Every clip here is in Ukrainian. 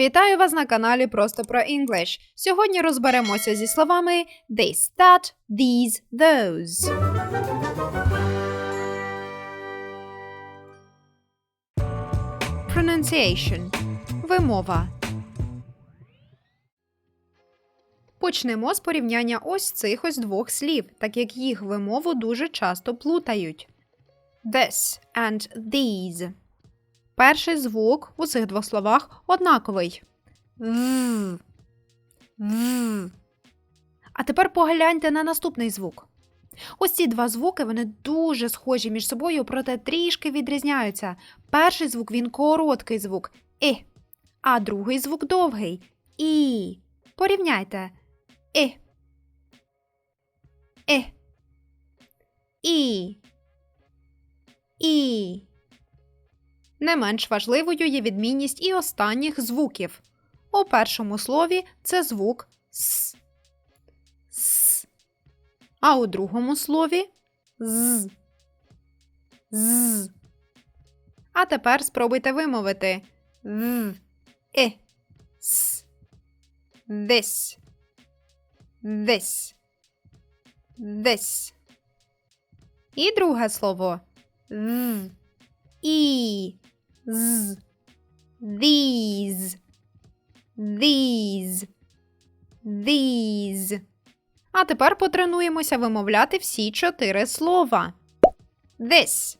Вітаю вас на каналі Просто про English. Сьогодні розберемося зі словами this, that, these, those. Pronunciation. Вимова. Почнемо з порівняння ось цих ось двох слів, так як їх вимову дуже часто плутають. This and these. Перший звук у цих двох словах однаковий. В. В. А тепер погляньте на наступний звук. Ось ці два звуки вони дуже схожі між собою, проте трішки відрізняються. Перший звук він короткий звук і, а другий звук довгий і. Порівняйте. І. І. І. І. Не менш важливою є відмінність і останніх звуків. У першому слові це звук С. С. А у другому слові з. З. А тепер спробуйте вимовити в. І. С. This. This. This. І друге слово в. І. З. These. These. These. А тепер потренуємося вимовляти всі чотири слова. This.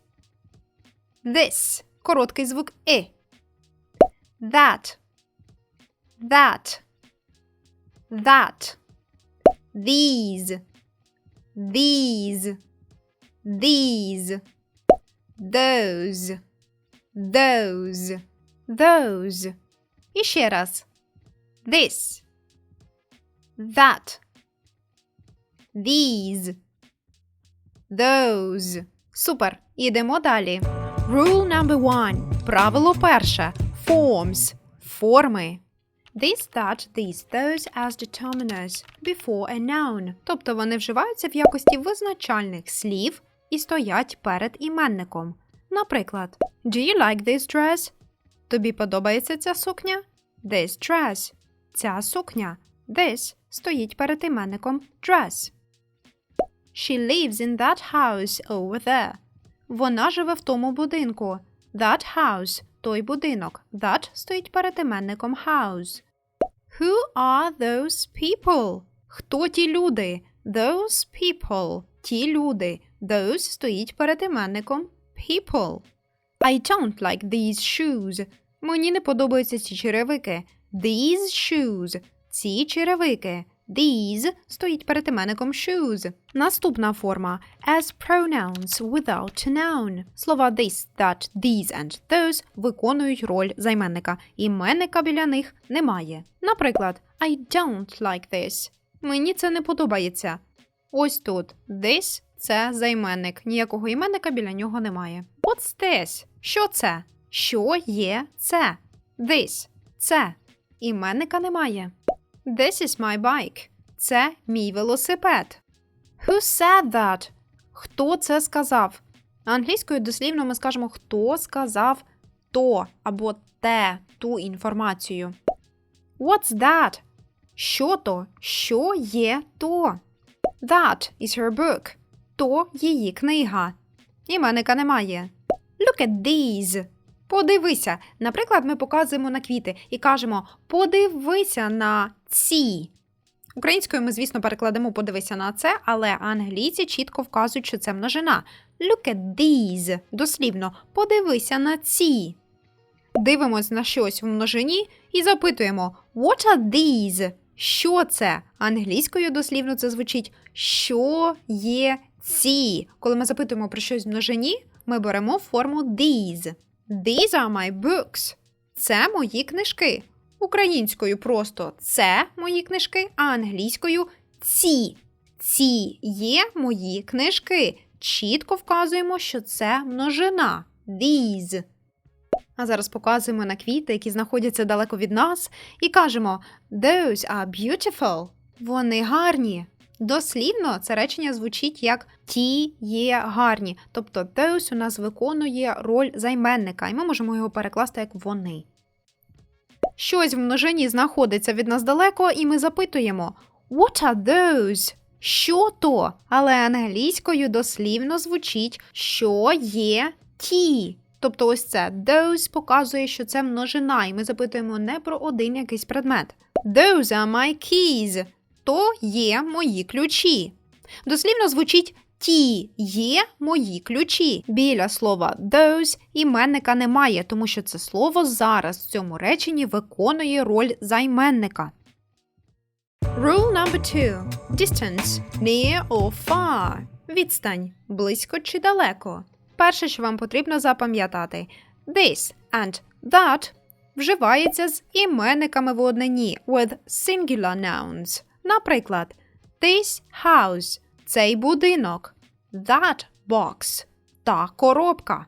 This. Короткий звук і. That. That. That. These. These. These. Those. Those. Those. І ще раз. This. That. These. Those. Супер. Ідемо далі. Rule number one. Правило перше. Forms. Форми. This, that, these, those as determiners before a noun. Тобто вони вживаються в якості визначальних слів і стоять перед іменником. Наприклад, Do you like this dress? Тобі подобається ця сукня? This dress. Ця сукня. This стоїть перед іменником dress. She lives in that house over there. Вона живе в тому будинку. That house – той будинок. That стоїть перед іменником house. Who are those people? Хто ті люди? Those people. Ті люди. Those стоїть перед іменником people. I don't like these shoes. Мені не подобаються ці черевики. These shoes. Ці черевики. These стоїть перед іменником shoes. Наступна форма as pronouns without a noun. Слова this, that, these and those виконують роль займенника. Іменника біля них немає. Наприклад, I don't like this. Мені це не подобається. Ось тут this це займенник. Ніякого іменника біля нього немає. What's this? Що це? Що є це? This це. Іменника немає. This is my bike. Це мій велосипед. Who said that? Хто це сказав? Англійською дослівно ми скажемо, хто сказав то або те, ту інформацію. What's that? Що то? Що є то? That is her book. То її книга. Іменника немає. Look at these. Подивися. Наприклад, ми показуємо на квіти і кажемо подивися на ці. Українською ми, звісно, перекладемо подивися на це, але англійці чітко вказують, що це множина. Look at these. Дослівно, подивися на ці. Дивимось на щось в множині і запитуємо What are these? Що це? Англійською дослівно це звучить Що є ці? Коли ми запитуємо про щось в множині, ми беремо форму these. These are my books. Це мої книжки. Українською просто це мої книжки, а англійською ці. Ці є мої книжки. Чітко вказуємо, що це множина. These. А зараз показуємо на квіти, які знаходяться далеко від нас, і кажемо Those are beautiful. Вони гарні. Дослівно це речення звучить як ті є гарні. Тобто those у нас виконує роль займенника, і ми можемо його перекласти як вони. щось в множині знаходиться від нас далеко, і ми запитуємо What are those? Що то? Але англійською дослівно звучить, що є ті. Тобто ось це those показує, що це множина, і ми запитуємо не про один якийсь предмет. Those are my keys. То є мої ключі. Дослівно звучить ті є мої ключі. Біля слова those іменника немає, тому що це слово зараз в цьому реченні виконує роль займенника. Rule number two. Distance. Near or far. Відстань. Близько чи далеко. Перше, що вам потрібно запам'ятати. This and that вживається з іменниками в однині with singular nouns. Наприклад, this house – цей будинок, that box – та коробка.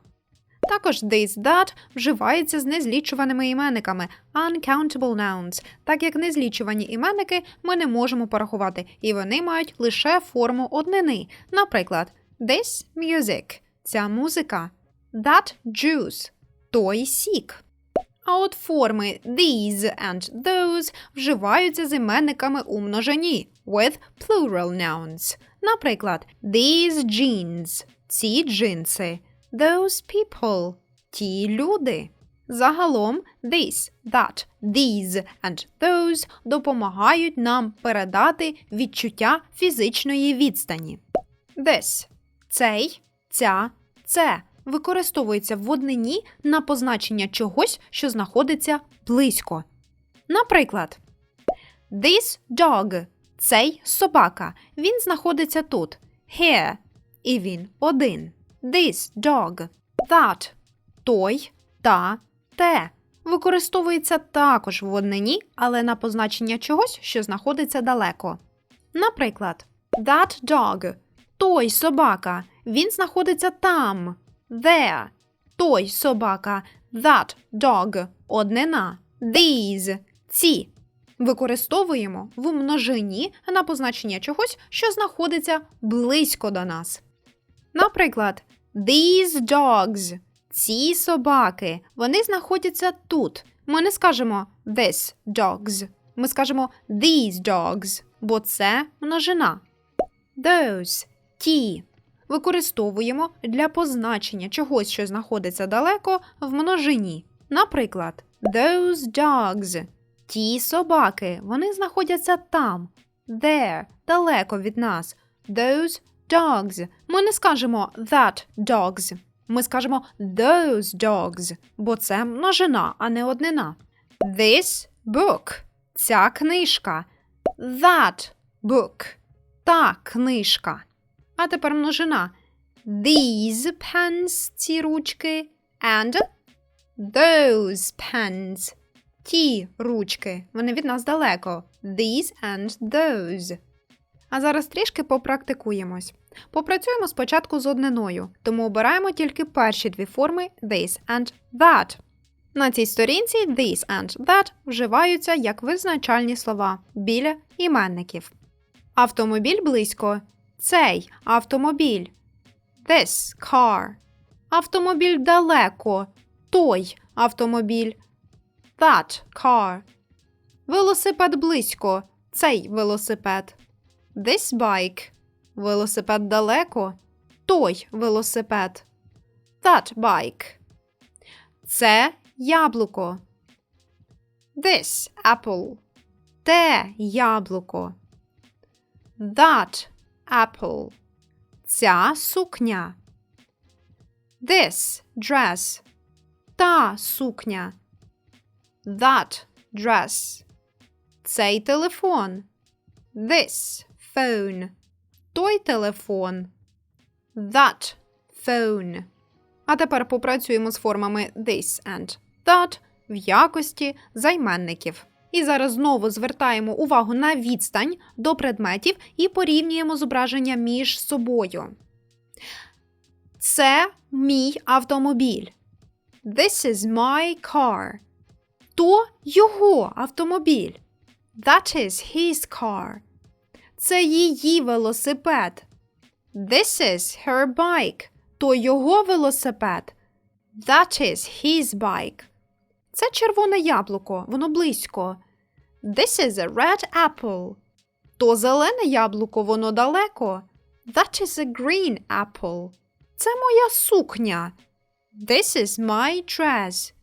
Також this, that вживається з незлічуваними іменниками uncountable nouns, так як незлічувані іменники ми не можемо порахувати, і вони мають лише форму однини. Наприклад, this music – ця музика, that juice – той сік. А от форми these and those вживаються з іменниками у множині with plural nouns. Наприклад, these jeans – ці джинси, those people – ті люди. Загалом this, that, these and those допомагають нам передати відчуття фізичної відстані. This – цей, ця, це використовується в однині на позначення чогось, що знаходиться близько. Наприклад, this dog – цей собака. Він знаходиться тут. Here. І він один. This dog. That – той, та, те. Використовується також в однині, але на позначення чогось, що знаходиться далеко. Наприклад, that dog – той собака. Він знаходиться там. There – той собака. That dog – однина. These – ці. Використовуємо в множині на позначення чогось, що знаходиться близько до нас. Наприклад, these dogs – ці собаки. Вони знаходяться тут. Ми не скажемо this dogs. Ми скажемо these dogs, бо це множина. Those – ті. Використовуємо для позначення чогось, що знаходиться далеко, в множині. Наприклад, those dogs – ті собаки. Вони знаходяться там. There – далеко від нас. Those dogs. Ми не скажемо that dogs. Ми скажемо those dogs, бо це множина, а не однина. This book – ця книжка. That book – та книжка. А тепер множина. These pens – ці ручки. And those pens – ті ручки. Вони від нас далеко. These and those. А зараз трішки попрактикуємось. Попрацюємо спочатку з одниною, тому обираємо тільки перші дві форми this and that. На цій сторінці this and that вживаються як визначальні слова біля іменників. Автомобіль близько. Цей автомобіль. This car. Автомобіль далеко. Той автомобіль. That car. Велосипед близько. Цей велосипед. This bike. Велосипед далеко. Той велосипед. That bike. Це яблуко. This apple. Те яблуко. That apple. Ця сукня. This dress. Та сукня. That dress. Цей телефон. This phone. Той телефон. That phone. А тепер попрацюємо з формами this and that в якості займенників. І зараз знову звертаємо увагу на відстань до предметів і порівнюємо зображення між собою. Це мій автомобіль. This is my car. То його автомобіль. That is his car. Це її велосипед. This is her bike. То його велосипед. That is his bike. Це червоне яблуко, воно близько. This is a red apple. То зелене яблуко, воно далеко. That is a green apple. Це моя сукня. This is my dress.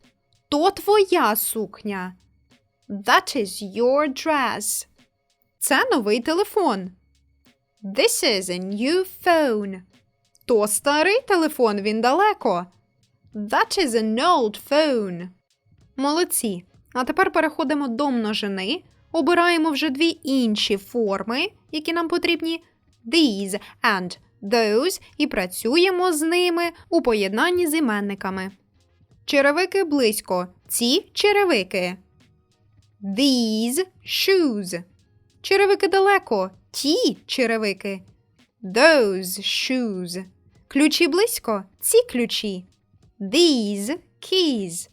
То твоя сукня. That is your dress. Це новий телефон. This is a new phone. То старий телефон, він далеко. That is an old phone. Молодці. А тепер переходимо до множини. Обираємо вже дві інші форми, які нам потрібні these and those, і працюємо з ними у поєднанні з іменниками. Черевики близько. Ці черевики. These shoes. Черевики далеко. Ті черевики. Those shoes. Ключі близько. Ці ключі. These keys.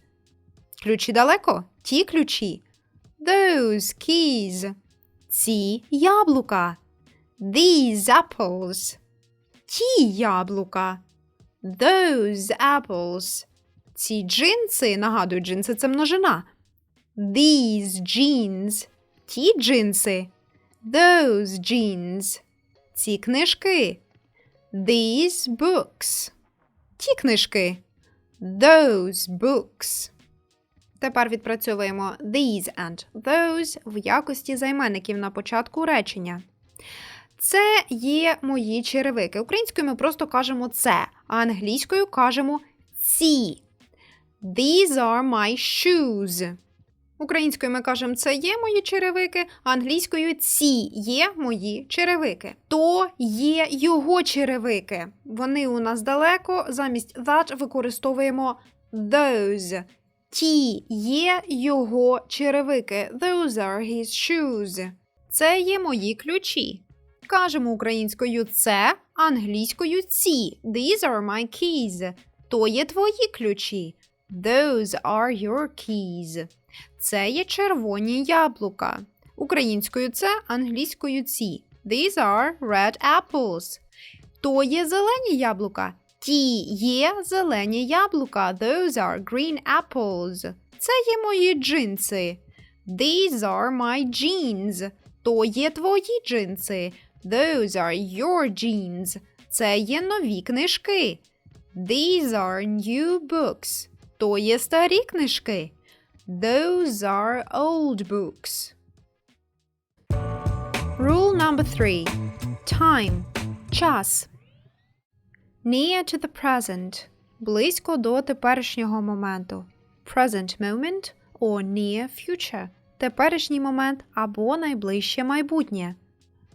Ключі далеко. Ті ключі. Those keys. Ці яблука. These apples. Ті яблука. Those apples. Ці джинси, нагадую, джинси це множина. These jeans. Ті джинси. Those jeans. Ці книжки. These books. Ті книжки. Those books. Тепер відпрацьовуємо these and those в якості займенників на початку речення. Це є мої черевики. Українською ми просто кажемо це, а англійською кажемо ці. These are my shoes. Українською ми кажемо це є мої черевики, а англійською ці є мої черевики. То є його черевики. Вони у нас далеко. Замість that використовуємо those. Ті є його черевики. Those are his shoes. Це є мої ключі. Кажемо українською це, англійською ці. These are my keys. То є твої ключі. Those are your keys. Це є червоні яблука. Українською це, англійською ці. These are red apples. То є зелені яблука. Ті є зелені яблука. Those are green apples. Це є мої джинси. These are my jeans. То є твої джинси. Those are your jeans. Це є нові книжки. These are new books. То є старі книжки. Those are old books. Rule number three. Time. Час. Near to the present. Близько до теперішнього моменту. Present moment or near future. Теперішній момент або найближче майбутнє.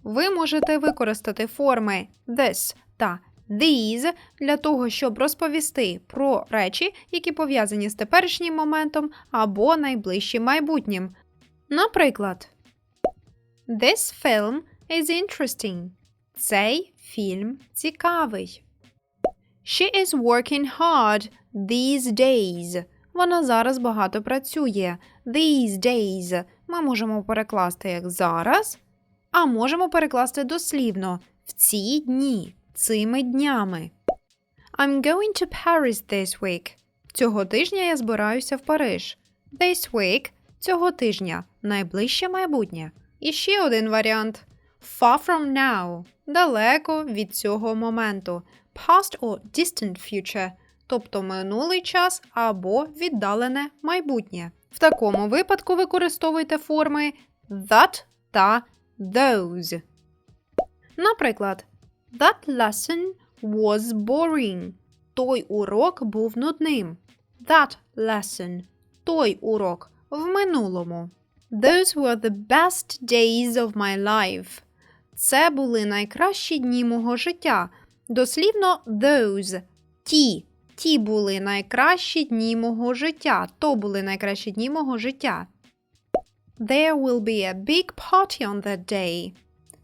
Ви можете використати форми this та these для того, щоб розповісти про речі, які пов'язані з теперішнім моментом або найближчим майбутнім. Наприклад, This film is interesting. Цей фільм цікавий. She is working hard these days. Вона зараз багато працює. These days ми можемо перекласти як зараз, а можемо перекласти дослівно в ці дні, цими днями. I'm going to Paris this week. Цього тижня я збираюся в Париж. This week цього тижня найближче майбутнє. І ще один варіант. Far from now далеко від цього моменту. Past or distant future, тобто минулий час або віддалене майбутнє. В такому випадку використовуйте форми that та those. Наприклад, That lesson was boring. Той урок був нудним. That lesson. Той урок в минулому. Those were the best days of my life. Це були найкращі дні мого життя. Дослівно those. Ті. Ті були найкращі дні мого життя. То були найкращі дні мого життя. There will be a big party on that day.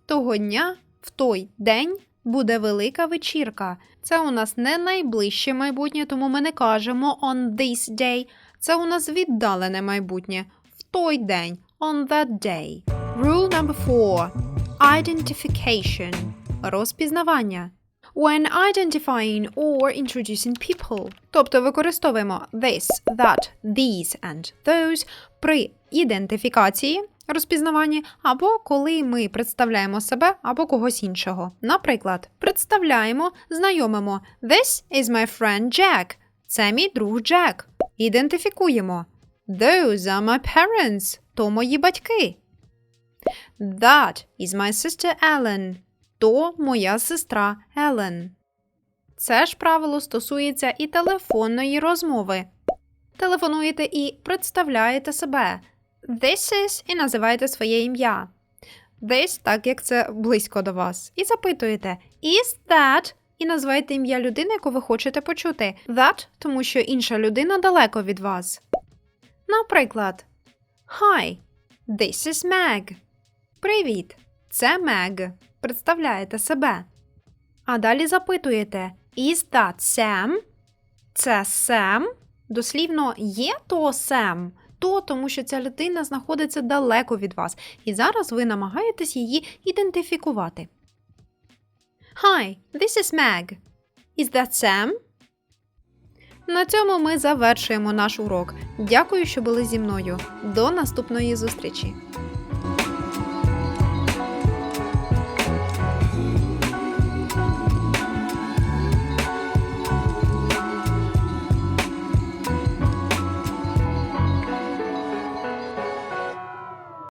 Того дня, в той день, буде велика вечірка. Це у нас не найближче майбутнє, тому ми не кажемо on this day. Це у нас віддалене майбутнє. В той день. On that day. Rule number four. Identification. Розпізнавання. When identifying or introducing people. Тобто використовуємо this, that, these and those при ідентифікації, розпізнаванні, або коли ми представляємо себе або когось іншого. Наприклад, представляємо, знайомимо This is my friend Jack. Це мій друг Джек. Ідентифікуємо. Those are my parents. То мої батьки. That is my sister Ellen. То моя сестра Елен. Це ж правило стосується і телефонної розмови. Телефонуєте і представляєте себе. This is і називаєте своє ім'я. This, так як це близько до вас. І запитуєте Is that? І називаєте ім'я людини, яку ви хочете почути. That, тому що інша людина далеко від вас. Наприклад, Hi, this is Meg. Привіт, це Мег. Представляєте себе. А далі запитуєте Is that Sam? Це Сем? Дослівно є то Сем? То, тому що ця людина знаходиться далеко від вас, і зараз ви намагаєтесь її ідентифікувати. Hi, this is Meg. Is that Sam? На цьому ми завершуємо наш урок. Дякую, що були зі мною. До наступної зустрічі!